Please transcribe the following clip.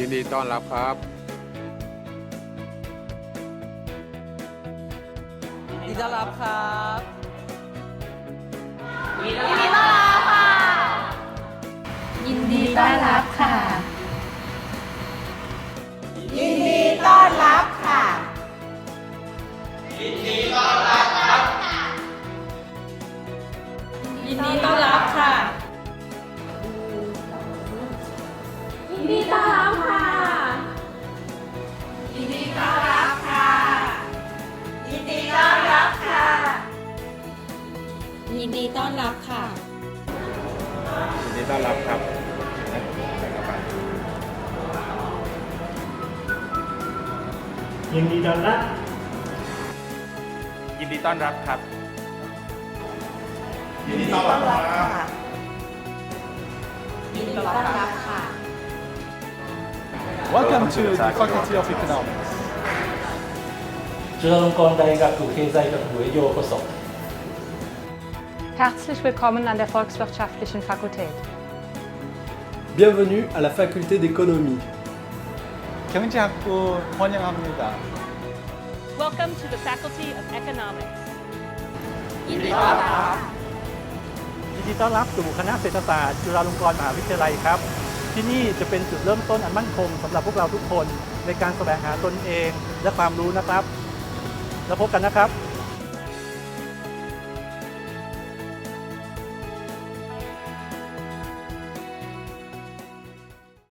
ยินดีต้อนรับครับ ยินดีต้อนรับครับ ยินดีต้อนรับค่ะ ยินดีต้อนรับครับ ยินดีต้อนรับ ยินดีต้อนรับครับ ยินดีต้อนรับค่ะ ยินดีต้อนรับค่ะ Welcome to the Faculty of Economics. จุฬาลงกรณ์大学経済学部へようこそ Herzlich willkommen an der Volkswirtschaftlichen Fakultät. Bienvenue à la faculté d'économie. 경제학부 환영합니다. Welcome to the Faculty of Economics. ยินดีต้อนรับ ยินดีต้อนรับสู่คณะเศรษฐศาสตร์จุฬาลงกรณ์มหาวิทยาลัยครับ ที่นี่จะเป็นจุดเริ่มต้นอันมั่นคงสำหรับพวกเราทุกคนในการแสวงหาตนเองและความรู้นะครับ แล้วพบกันนะครับ